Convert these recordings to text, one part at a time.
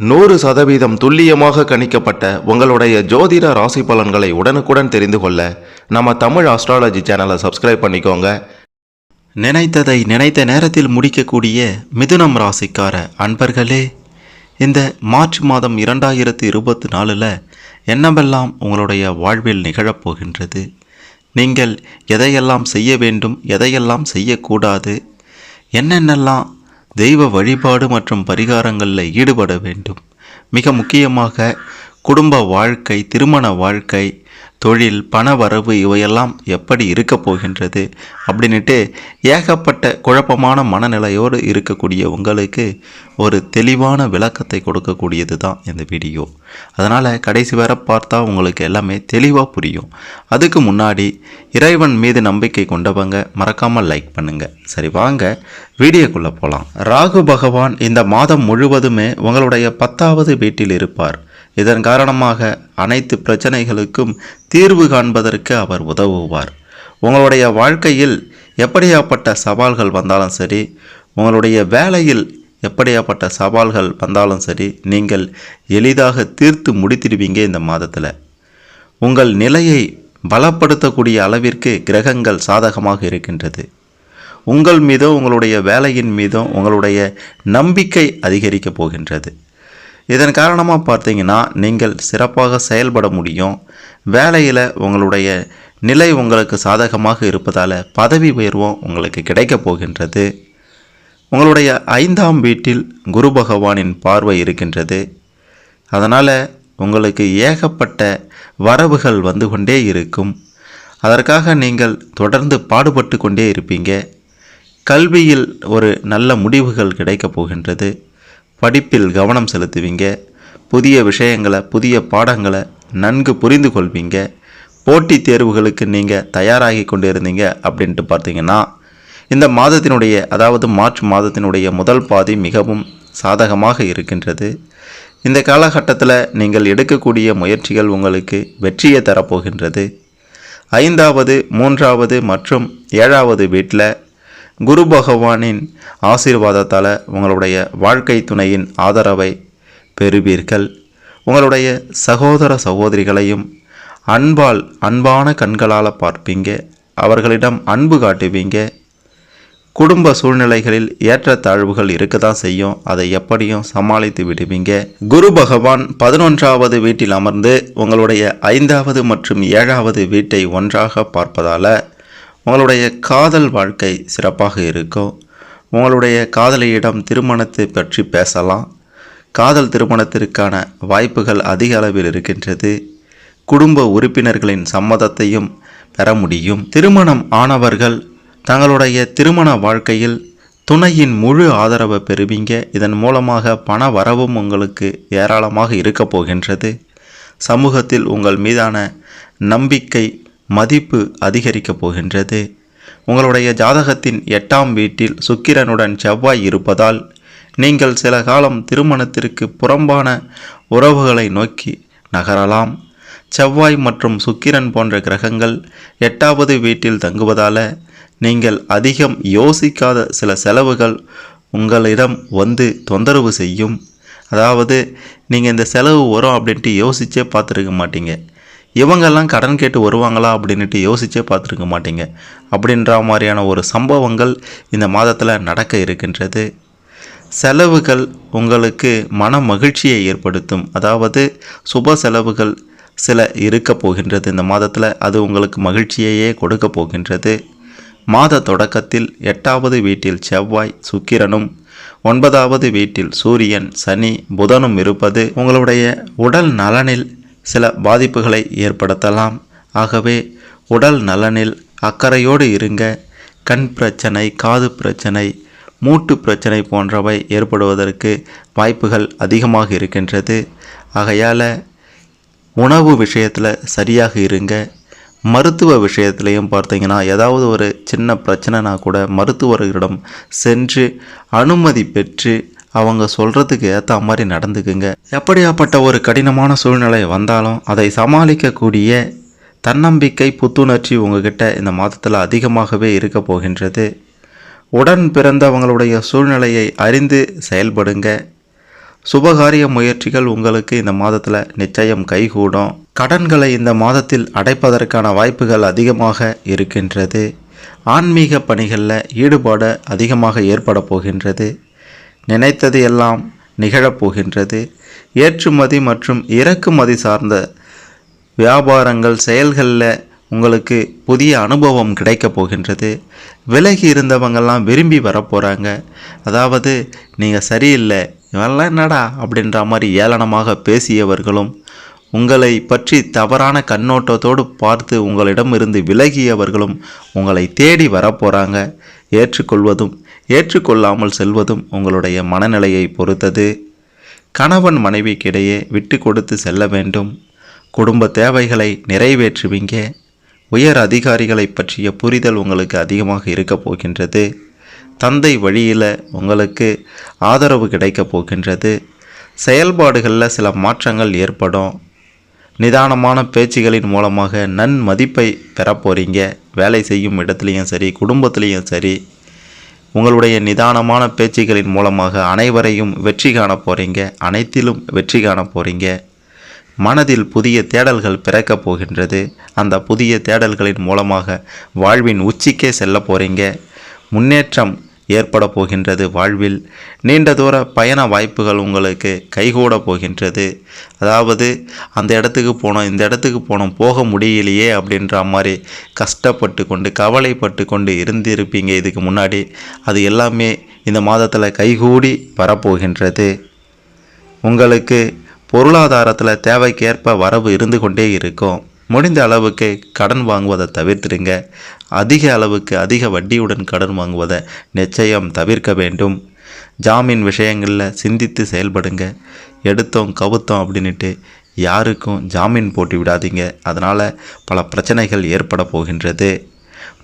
நூறு சதவீதம் துல்லியமாக கணிக்கப்பட்ட உங்களுடைய ஜோதிட ராசி பலன்களை உடனுக்குடன் தெரிந்து கொள்ள நம்ம தமிழ் ஆஸ்ட்ராலஜி சேனலை சப்ஸ்கிரைப் பண்ணிக்கோங்க. நினைத்ததை நினைத்த நேரத்தில் முடிக்கக்கூடிய மிதுனம் ராசிக்கார அன்பர்களே இந்த மார்ச் மாதம் இரண்டாயிரத்து இருபத்தி நாலில் என்னவெல்லாம் உங்களுடைய வாழ்வில் நிகழப்போகின்றது நீங்கள் எதையெல்லாம் செய்ய வேண்டும் எதையெல்லாம் செய்யக்கூடாது என்னென்னலாம் தெய்வ வழிபாடு மற்றும் பரிகாரங்களில் ஈடுபட வேண்டும். மிக முக்கியமாக குடும்ப வாழ்க்கை திருமண வாழ்க்கை தொழில் பண வரவு இவையெல்லாம் எப்படி இருக்க போகின்றது அப்படின்ட்டு ஏகப்பட்ட குழப்பமான மனநிலையோடு இருக்கக்கூடிய உங்களுக்கு ஒரு தெளிவான விளக்கத்தை கொடுக்கக்கூடியது தான் இந்த வீடியோ. அதனால் கடைசி வர பார்த்தா உங்களுக்கு எல்லாமே தெளிவாக புரியும். அதுக்கு முன்னாடி இறைவன் மீது நம்பிக்கை கொண்டவங்க மறக்காமல் லைக் பண்ணுங்கள் சரி வாங்க வீடியோக்குள்ளே போகலாம் ராகு பகவான் இந்த மாதம் முழுவதுமே உங்களுடைய பத்தாவது வீட்டில் இருப்பார். இதன் காரணமாக அனைத்து பிரச்சனைகளுக்கும் தீர்வு காண்பதற்கு அவர் உதவுவார். உங்களுடைய வாழ்க்கையில் எப்படியாப்பட்ட சவால்கள் வந்தாலும் சரி உங்களுடைய வேலையில் எப்படியாப்பட்ட சவால்கள் வந்தாலும் சரி நீங்கள் எளிதாக தீர்த்து முடித்திடுவீங்க இந்த மாதத்தில். உங்கள் நிலையை பலப்படுத்தக்கூடிய அளவிற்கு கிரகங்கள் சாதகமாக இருக்கின்றது. உங்கள் மீதும் உங்களுடைய வேலையின் மீதோ உங்களுடைய நம்பிக்கை அதிகரிக்கப் போகின்றது. இதன் காரணமாக பார்த்தீங்கன்னா நீங்கள் சிறப்பாக செயல்பட முடியும். வேலையில் உங்களுடைய நிலை உங்களுக்கு சாதகமாக இருப்பதால் பதவி உயர்வும் உங்களுக்கு கிடைக்கப் போகின்றது. உங்களுடைய ஐந்தாம் வீட்டில் குரு பகவானின் பார்வை இருக்கின்றது. அதனால் உங்களுக்கு ஏகப்பட்ட வரவுகள் வந்து கொண்டே இருக்கும். அதற்காக நீங்கள் தொடர்ந்து பாடுபட்டு கொண்டே இருப்பீங்க. கல்வியில் ஒரு நல்ல முடிவுகள் கிடைக்கப் போகின்றது. படிப்பில் கவனம் செலுத்துவீங்க. புதிய விஷயங்களை புதிய பாடங்களை நன்கு புரிந்து கொள்வீங்க. போட்டித் தேர்வுகளுக்கு நீங்கள் தயாராகி கொண்டு இருந்தீங்க அப்படின்ட்டு பார்த்தீங்கன்னா இந்த மாதத்தினுடைய அதாவது மார்ச் மாதத்தினுடைய முதல் பாதி மிகவும் சாதகமாக இருக்கின்றது. இந்த காலகட்டத்தில் நீங்கள் எடுக்கக்கூடிய முயற்சிகள் உங்களுக்கு வெற்றியை தரப்போகின்றது. ஐந்தாவது மூன்றாவது மற்றும் ஏழாவது வீட்டில் குரு பகவானின் ஆசீர்வாதத்தால் உங்களுடைய வாழ்க்கை துணையின் ஆதரவை பெறுவீர்கள். உங்களுடைய சகோதர சகோதரிகளையும் அன்பால் அன்பான கண்களால் பார்ப்பீங்க. அவர்களிடம் அன்பு காட்டுவீங்க. குடும்ப சூழ்நிலைகளில் ஏற்றத்தாழ்வுகள் இருக்க தான் செய்யும். அதை எப்படியும் சமாளித்து விடுவீங்க. குரு பகவான் பதினொன்றாவது வீட்டில் அமர்ந்து உங்களுடைய ஐந்தாவது மற்றும் ஏழாவது வீட்டை ஒன்றாக பார்ப்பதால் உங்களுடைய காதல் வாழ்க்கை சிறப்பாக இருக்கும் உங்களுடைய காதலியிடம் திருமணத்தை பற்றி பேசலாம். காதல் திருமணத்திற்கான வாய்ப்புகள் அதிக அளவில் இருக்கின்றது. குடும்ப உறுப்பினர்களின் சம்மதத்தையும் பெற முடியும். திருமணம் ஆனவர்கள் தங்களுடைய திருமண வாழ்க்கையில் துணையின் முழு ஆதரவை பெறுவீங்க. இதன் மூலமாக பண வரவும் உங்களுக்கு ஏராளமாக இருக்கப் போகின்றது. சமூகத்தில் உங்கள் மீதான நம்பிக்கை மதிப்பு அதிகரிக்கப் போகின்றது. உங்களுடைய ஜாதகத்தின் எட்டாம் வீட்டில் சுக்கிரனுடன் செவ்வாய் இருப்பதால் நீங்கள் சில காலம் திருமணத்திற்கு புறம்பான உறவுகளை நோக்கி நகரலாம். செவ்வாய் மற்றும் சுக்கிரன் போன்ற கிரகங்கள் எட்டாவது வீட்டில் தங்குவதால் நீங்கள் அதிகம் யோசிக்காத சில செலவுகள் உங்களிடம் வந்து தொந்தரவு செய்யும். அதாவது நீங்கள் இந்த செலவு வரும் அப்படின்ட்டு யோசிச்சே பார்த்துருக்க மாட்டீங்க. இவங்கெல்லாம் கடன் கேட்டு வருவாங்களா அப்படின்ட்டு யோசிச்சே பார்த்துருக்க மாட்டீங்க. அப்படின்ற மாதிரியான ஒரு சம்பவங்கள் இந்த மாதத்தில் நடக்க இருக்கின்றது. செலவுகள் உங்களுக்கு மன மகிழ்ச்சியை ஏற்படுத்தும். அதாவது சுப செலவுகள் சில இருக்க போகின்றது இந்த மாதத்தில். அது உங்களுக்கு மகிழ்ச்சியையே கொடுக்க போகின்றது. மாத தொடக்கத்தில் எட்டாவது வீட்டில் செவ்வாய் சுக்கிரனும் ஒன்பதாவது வீட்டில் சூரியன் சனி புதனும் இருப்பது உங்களுடைய உடல் நலனில் சில பாதிப்புகளை ஏற்படுத்தலாம். ஆகவே உடல் நலனில் அக்கறையோடு இருங்க. கண் பிரச்சனை காது பிரச்சனை மூட்டு பிரச்சனை போன்றவை ஏற்படுவதற்கு வாய்ப்புகள் அதிகமாக இருக்கின்றது. ஆகையால் உணவு விஷயத்தில் சரியாக இருங்க. மருத்துவ விஷயத்துலையும் பார்த்தீங்கன்னா ஏதாவது ஒரு சின்ன பிரச்சனைனா கூட மருத்துவர்களிடம் சென்று அனுமதி பெற்று அவங்க சொல்கிறதுக்கு ஏற்ற மாதிரி நடந்துக்குங்க. எப்படியாப்பட்ட ஒரு கடினமான சூழ்நிலை வந்தாலும் அதை சமாளிக்கக்கூடிய தன்னம்பிக்கை புத்துணர்ச்சி உங்ககிட்ட இந்த மாதத்தில் அதிகமாகவே இருக்க போகின்றது. உடன் பிறந்தவங்களுடைய சூழ்நிலையை அறிந்து செயல்படுங்க. சுபகாரிய முயற்சிகள் உங்களுக்கு இந்த மாதத்தில் நிச்சயம் கைகூடும். கடன்களை இந்த மாதத்தில் அடைப்பதற்கான வாய்ப்புகள் அதிகமாக இருக்கின்றது. ஆன்மீக பணிகளில் ஈடுபாடு அதிகமாக ஏற்பட போகின்றது. நினைத்தது எல்லாம் நிகழப்போகின்றது. ஏற்றுமதி மற்றும் இறக்குமதி சார்ந்த வியாபாரங்கள் செயல்களில் உங்களுக்கு புதிய அனுபவம் கிடைக்கப் போகின்றது. விலகி இருந்தவங்கெல்லாம் விரும்பி வரப்போகிறாங்க அதாவது நீங்கள் சரியில்லை இவெல்லாம் என்னடா? அப்படின்ற மாதிரி ஏளனமாக பேசியவர்களும் உங்களை பற்றி தவறான கண்ணோட்டத்தோடு பார்த்து உங்களிடமிருந்து விலகியவர்களும் உங்களை தேடி வரப்போகிறாங்க ஏற்றுக்கொள்வதும் ஏற்றுக்கொள்ளாமல் செல்வதும் உங்களுடைய மனநிலையை பொறுத்தது. கணவன் மனைவிக்கிடையே விட்டு கொடுத்து செல்ல வேண்டும். குடும்ப தேவைகளை நிறைவேற்றுவீங்க. உயர் அதிகாரிகளை பற்றிய புரிதல் உங்களுக்கு அதிகமாக இருக்க போகின்றது. தந்தை வழியில் உங்களுக்கு ஆதரவு கிடைக்கப் போகின்றது. செயல்பாடுகளில் சில மாற்றங்கள் ஏற்படும். நிதானமான பேச்சுகளின் மூலமாக நன்மதிப்பை மதிப்பை போகிறீங்க வேலை செய்யும் இடத்துலையும் சரி குடும்பத்துலேயும் சரி. உங்களுடைய நிதானமான பேச்சுகளின் மூலமாக அனைவரையும் வெற்றி காண போகிறீங்க அனைத்திலும் வெற்றி காண போகிறீங்க மனதில் புதிய தேடல்கள் பிறக்கப் போகின்றது. அந்த புதிய தேடல்களின் மூலமாக வாழ்வின் உச்சிக்கே செல்ல போகிறீங்க முன்னேற்றம் ஏற்பட போகின்றது. வாழ்வில் நீண்ட தூர பயண வாய்ப்புகள் உங்களுக்கு கைகூட போகின்றது. அதாவது அந்த இடத்துக்கு போனோம் இந்த இடத்துக்கு போனோம் போக முடியலையே அப்படின்ற மாதிரி கஷ்டப்பட்டு கொண்டு கவலைப்பட்டு கொண்டு இருந்திருப்பீங்க. இதுக்கு முன்னாடி அது எல்லாமே இந்த மாதத்தில் கைகூடி வரப்போகின்றது. உங்களுக்கு பொருளாதாரத்தில் தேவைக்கேற்ப வரவு இருந்து கொண்டே இருக்கும். முடிந்த அளவுக்கு கடன் வாங்குவதை தவிர்த்துடுங்க. அதிக அளவுக்கு அதிக வட்டியுடன் கடன் வாங்குவதை நிச்சயம் தவிர்க்க வேண்டும். ஜாமீன் விஷயங்களில் சிந்தித்து செயல்படுங்க. எடுத்தோம் கவுத்தோம் அப்படின்ட்டு யாருக்கும் ஜாமீன் போட்டு விடாதீங்க. அதனால் பல பிரச்சனைகள் ஏற்பட போகின்றது.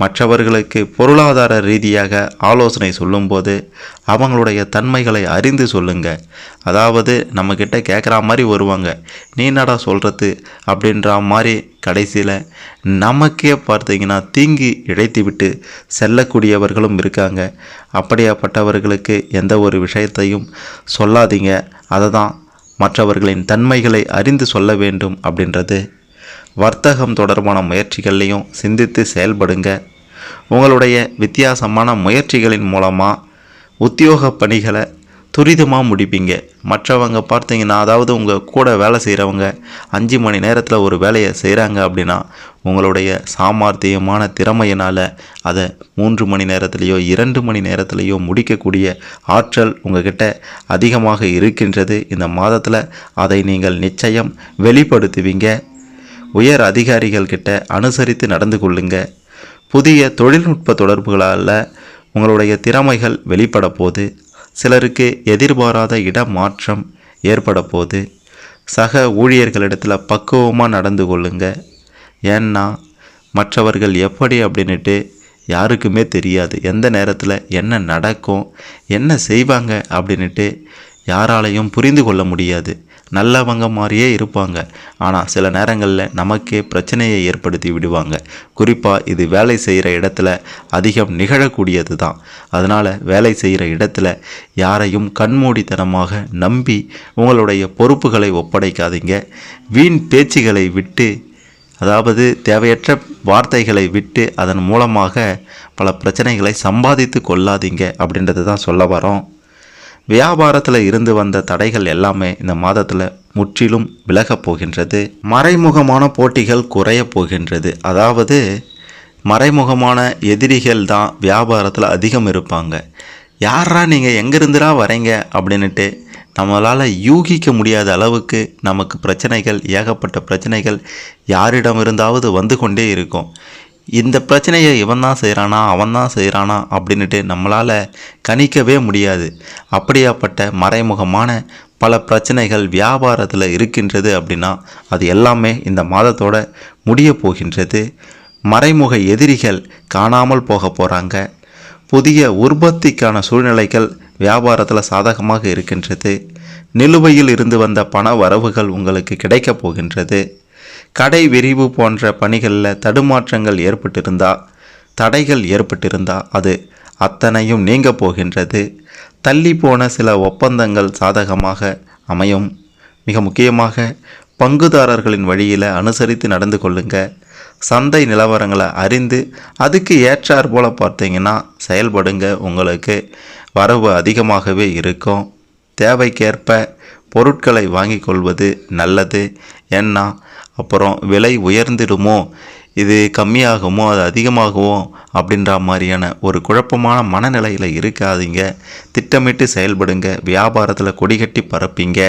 மற்றவர்களுக்கு பொருளாதார ரீதியாக ஆலோசனை சொல்லும்போது அவங்களுடைய தன்மைகளை அறிந்து சொல்லுங்க. அதாவது நம்மக்கிட்ட கேட்குற மாதிரி வருவாங்க. நீ என்னடா சொல்கிறது அப்படின்ற மாதிரி கடைசியில் நமக்கே பார்த்தீங்கன்னா தீங்கி இழைத்து விட்டு செல்லக்கூடியவர்களும் இருக்காங்க. அப்படியாப்பட்டவர்களுக்கு எந்த ஒரு விஷயத்தையும் சொல்லாதீங்க. அதை தான் மற்றவர்களின் தன்மைகளை அறிந்து சொல்ல வேண்டும் அப்படின்றது வர்த்தகம் தொடர்பான முயற்சிகள்லையும் சிந்தித்து செயல்படுங்க. உங்களுடைய வித்தியாசமான முயற்சிகளின் மூலமாக உத்தியோக பணிகளை துரிதமாக முடிப்பீங்க. மற்றவங்க பார்த்தீங்கன்னா அதாவது உங்கள் கூட வேலை செய்கிறவங்க அஞ்சு மணி நேரத்தில் ஒரு வேலையை செய்கிறாங்க அப்படின்னா உங்களுடைய சாமர்த்தியமான திறமையினால் அதை மூன்று மணி நேரத்துலேயோ இரண்டு மணி நேரத்துலேயோ முடிக்கக்கூடிய ஆற்றல் உங்ககிட்ட அதிகமாக இருக்கின்றது. இந்த மாதத்தில் அதை நீங்கள் நிச்சயம் வெளிப்படுத்துவீங்க. உயர் அதிகாரிகள் கிட்ட அனுசரித்து நடந்து கொள்ளுங்க. புதிய தொழில்நுட்ப தொடர்புகளால் உங்களுடைய திறமைகள் வெளிப்பட போது சிலருக்கு எதிர்பாராத இடமாற்றம் ஏற்பட போது சக ஊழியர்களிடத்தில் பக்குவமாக நடந்து கொள்ளுங்க. ஏன்னா மற்றவர்கள் எப்படி அப்படின்னுட்டு யாருக்குமே தெரியாது. எந்த நேரத்தில் என்ன நடக்கும் என்ன செய்வாங்க அப்படின்னுட்டு யாராலையும் புரிந்து கொள்ள முடியாது. நல்லவங்க மாதிரியே இருப்பாங்க. ஆனால் சில நேரங்களில் நமக்கே பிரச்சனையை ஏற்படுத்தி விடுவாங்க. குறிப்பாக இது வேலை செய்கிற இடத்துல அதிகம் நிகழக்கூடியது தான் அதனால் வேலை செய்கிற இடத்துல யாரையும் கண்மூடித்தனமாக நம்பி உங்களுடைய பொறுப்புகளை ஒப்படைக்காதீங்க. வீண் பேச்சுகளை விட்டு அதாவது தேவையற்ற வார்த்தைகளை விட்டு அதன் மூலமாக பல பிரச்சனைகளை சம்பாதித்து கொள்ளாதீங்க அப்படின்றது தான் சொல்ல வரோம் வியாபாரத்தில் இருந்து வந்த தடைகள் எல்லாமே இந்த மாதத்தில் முற்றிலும் விலகப் போகின்றது. மறைமுகமான போட்டிகள் குறையப் போகின்றது. அதாவது மறைமுகமான எதிரிகள் தான் வியாபாரத்தில் அதிகம் இருப்பாங்க. யாரா நீங்கள் எங்கேருந்துடா வரீங்க அப்படின்னுட்டு நம்மளால் யூகிக்க முடியாத அளவுக்கு நமக்கு பிரச்சனைகள் ஏகப்பட்ட பிரச்சனைகள் யாரிடம் இருந்தாவது வந்து கொண்டே இருக்கும். இந்த பிரச்சனையை இவன் தான் செய்கிறானா அவன் தான் செய்கிறானா அப்படின்ட்டு நம்மளால் கணிக்கவே முடியாது. அப்படியாப்பட்ட மறைமுகமான பல பிரச்சனைகள் வியாபாரத்தில் இருக்கின்றது அப்படின்னா அது எல்லாமே இந்த மாதத்தோட முடிய போகின்றது. மறைமுக எதிரிகள் காணாமல் போக போகிறாங்க புதிய உற்பத்திக்கான சூழ்நிலைகள் வியாபாரத்தில் சாதகமாக இருக்கின்றது. நிலுவையில் இருந்து வந்த பண வரவுகள் உங்களுக்கு கிடைக்கப் போகின்றது. கடை விரிவு போன்ற பணிகளில் தடுமாற்றங்கள் ஏற்பட்டிருந்தா தடைகள் ஏற்பட்டிருந்தா அது அத்தனையும் நீங்க போகின்றது. தள்ளி போன சில ஒப்பந்தங்கள் சாதகமாக அமையும். மிக முக்கியமாக பங்குதாரர்களின் வழியில் அனுசரித்து நடந்து கொள்ளுங்க. சந்தை நிலவரங்களை அறிந்து அதுக்கு ஏற்றார் போல் பார்த்தீங்கன்னா செயல்படுங்க உங்களுக்கு வரவு அதிகமாகவே இருக்கும். தேவைக்கேற்ப பொருட்களை வாங்கி கொள்வது நல்லது. ஏன்னா அப்புறம் விலை உயர்ந்திடுமோ? இது கம்மியாகுமோ? அது அதிகமாகுமோ? அப்படின்ற மாதிரியான ஒரு குழப்பமான மனநிலையில் இருக்காதீங்க. திட்டமிட்டு செயல்படுங்க. வியாபாரத்தில் கொடிகட்டி பரப்பிங்க.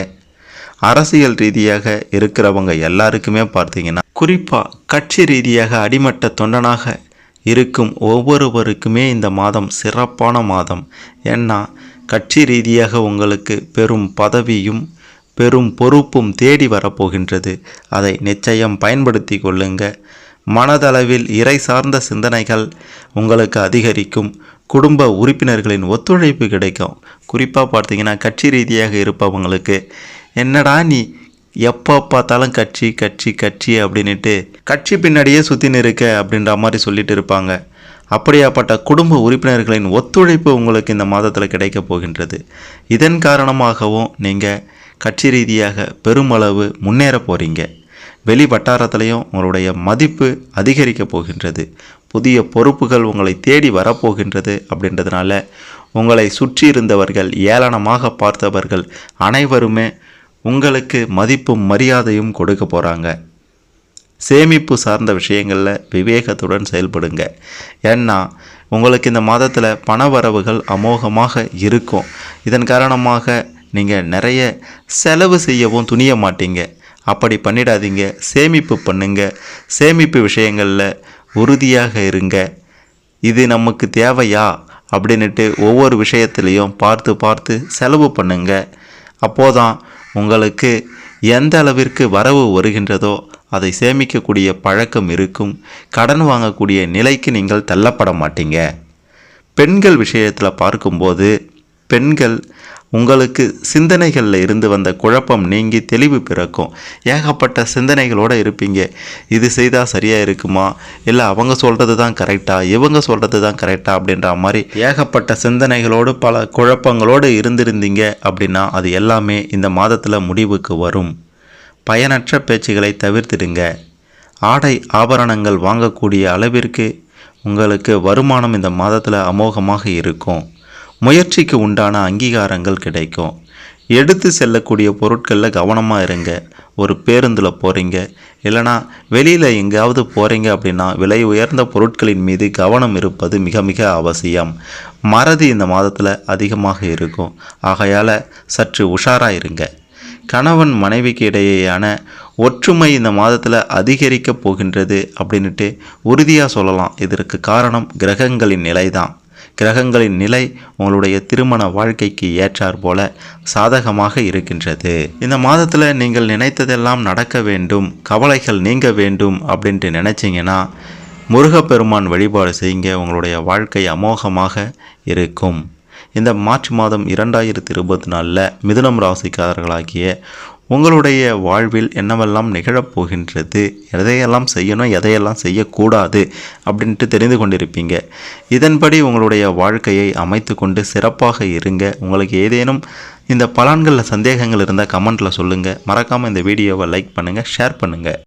அரசியல் ரீதியாக இருக்கிறவங்க எல்லாருக்குமே பார்த்தீங்கன்னா குறிப்பாக கட்சி ரீதியாக அடிமட்ட தொண்டனாக இருக்கும் ஒவ்வொருவருக்குமே இந்த மாதம் சிறப்பான மாதம். ஏன்னா கட்சி ரீதியாக உங்களுக்கு பெரும் பதவியும் பெரும் பொறுப்பும் தேடி வரப்போகின்றது. அதை நிச்சயம் பயன்படுத்தி கொள்ளுங்க. மனதளவில் இறை சார்ந்த சிந்தனைகள் உங்களுக்கு அதிகரிக்கும். குடும்ப உறுப்பினர்களின் ஒத்துழைப்பு கிடைக்கும். குறிப்பாக பார்த்தீங்கன்னா கட்சி ரீதியாக இருப்பவங்களுக்கு என்னடா நீ எப்போ பார்த்தாலும் கட்சி கட்சி கட்சி அப்படின்ட்டு கட்சி பின்னாடியே சுற்றின்னு இருக்க அப்படின்ற மாதிரி சொல்லிட்டு இருப்பாங்க. அப்படியாப்பட்ட குடும்ப உறுப்பினர்களின் ஒத்துழைப்பு உங்களுக்கு இந்த மாதத்தில் கிடைக்கப் போகின்றது. இதன் காரணமாகவும் நீங்கள் கட்சி ரீதியாக பெருமளவு முன்னேற போகிறீங்க வெளி வட்டாரத்திலையும் உங்களுடைய மதிப்பு அதிகரிக்க போகின்றது. புதிய பொறுப்புகள் உங்களை தேடி வரப்போகின்றது அப்படின்றதுனால உங்களை சுற்றி இருந்தவர்கள் ஏளனமாக பார்த்தவர்கள் அனைவருமே உங்களுக்கு மதிப்பும் மரியாதையும் கொடுக்க போகிறாங்க சேமிப்பு சார்ந்த விஷயங்களில் விவேகத்துடன் செயல்படுங்க. ஏன்னா உங்களுக்கு இந்த மாதத்தில் பணவரவுகள் அமோகமாக இருக்கும். இதன் காரணமாக நீங்கள் நிறைய செலவு செய்யவும் துணிய மாட்டீங்க. அப்படி பண்ணிடாதீங்க. சேமிப்பு பண்ணுங்க. சேமிப்பு விஷயங்களில் உறுதியாக இருங்க. இது நமக்கு தேவையா? அப்படின்னுட்டு ஒவ்வொரு விஷயத்துலேயும் பார்த்து பார்த்து செலவு பண்ணுங்க. அப்போதான் உங்களுக்கு எந்த அளவிற்கு வரவு வருகின்றதோ அதை சேமிக்கக்கூடிய பழக்கம் இருக்கும். கடன் வாங்கக்கூடிய நிலைக்கு நீங்கள் தள்ளப்பட மாட்டீங்க. பெண்கள் விஷயத்தில் பார்க்கும்போது பெண்கள் உங்களுக்கு சிந்தனைகளில் இருந்து வந்த குழப்பம் நீங்கி தெளிவு பிறக்கும். ஏகப்பட்ட சிந்தனைகளோடு இருப்பீங்க. இது செய்தால் சரியாக இருக்குமா? இல்லை அவங்க சொல்கிறது தான் கரெக்டாக இவங்க சொல்கிறது தான் கரெக்டாக அப்படின்ற மாதிரி ஏகப்பட்ட சிந்தனைகளோடு பல குழப்பங்களோடு இருந்திருந்தீங்க அப்படின்னா அது எல்லாமே இந்த மாதத்தில் முடிவுக்கு வரும். பயனற்ற பேச்சுகளை தவிர்த்திடுங்க. ஆடை ஆபரணங்கள் வாங்கக்கூடிய அளவிற்கு உங்களுக்கு வருமானம் இந்த மாதத்தில் அமோகமாக இருக்கும். முயற்சிக்கு உண்டான அங்கீகாரங்கள் கிடைக்கும். எடுத்து செல்லக்கூடிய பொருட்களில் கவனமாக இருங்க. ஒரு பேருந்தில் போகிறீங்க இல்லைனா வெளியில் எங்கேயாவது போகிறீங்க அப்படின்னா விலை உயர்ந்த பொருட்களின் மீது கவனம் இருப்பது மிக மிக அவசியம். மறதி இந்த மாதத்தில் அதிகமாக இருக்கும். ஆகையால் சற்று உஷாராக இருங்க. கணவன் மனைவிக்கு இடையேயான ஒற்றுமை இந்த மாதத்தில் அதிகரிக்கப் போகின்றது அப்படின்ட்டு உறுதியாக சொல்லலாம். இதற்கு காரணம் கிரகங்களின் நிலை தான் கிரகங்களின் நிலை உங்களுடைய திருமண வாழ்க்கைக்கு ஏற்றார் போல சாதகமாக இருக்கின்றது. இந்த மாதத்தில் நீங்கள் நினைத்ததெல்லாம் நடக்க வேண்டும் கவலைகள் நீங்க வேண்டும் அப்படின்ட்டு நினச்சிங்கன்னா முருகப்பெருமான் வழிபாடு செய்யுங்க உங்களுடைய வாழ்க்கை அமோகமாக இருக்கும். இந்த மார்ச் மாதம் இரண்டாயிரத்தி இருபத்தி நாலில் மிதுனம் ராசிக்காரர்களாகிய உங்களுடைய வாழ்வில் என்னவெல்லாம் நிகழப்போகின்றது? எதையெல்லாம் செய்யணும் எதையெல்லாம் செய்யக்கூடாது? அப்படின்ட்டு தெரிந்து கொண்டிருப்பீங்க. இதன்படி உங்களுடைய வாழ்க்கையை அமைத்து கொண்டு சிறப்பாக இருங்க. உங்களுக்கு ஏதேனும் இந்த பலன்களில் சந்தேகங்கள் இருந்தால் கமெண்ட்டில் சொல்லுங்கள் மறக்காமல் இந்த வீடியோவை லைக் பண்ணுங்கள் ஷேர் பண்ணுங்கள்